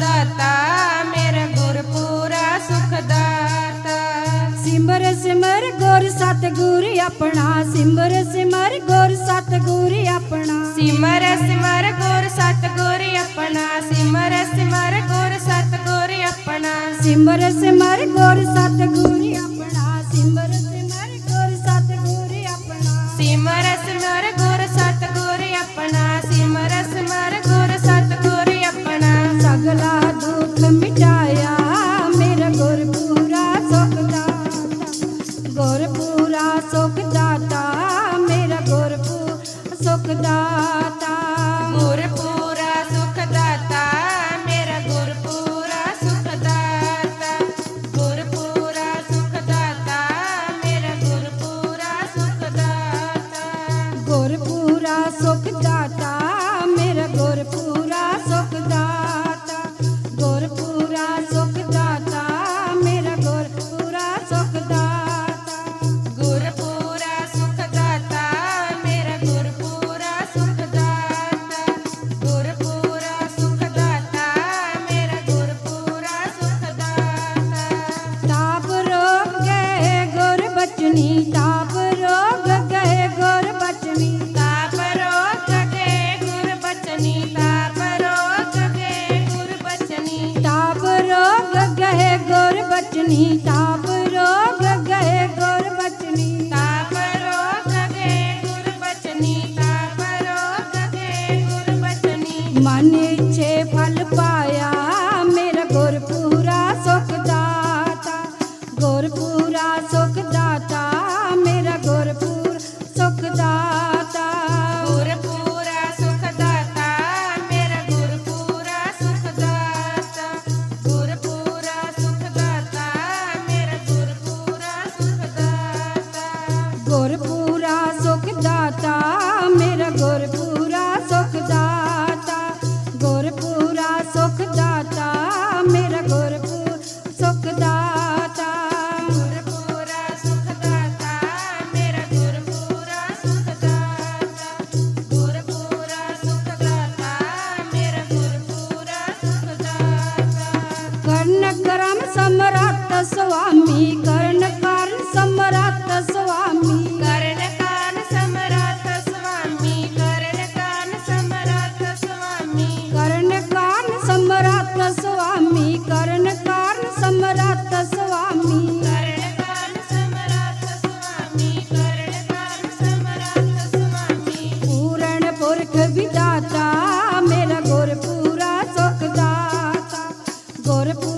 ਦਾਤਾ ਮੇਰਾ ਗੁਰ ਪੂਰਾ ਸੁਖ ਦਾਤਾ। ਗੁਰ ਸਤਗੁਰ ਆਪਣਾ ਗੁਰ ਸਤਗੁਰ ਆਪਣਾ। ਗੁਰ ਸਤਗੁਰ ਆਪਣਾ ਗੁਰ ਸਤਗੁਰ ਆਪਣਾ। ਸਿਮਰ ਸਿਮਰ ਗੁਰ ਸਤਗੁਰ चटनी टाप Go to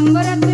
অম্বরাত্রি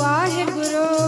ਵਾਹਿਗੁਰੂ।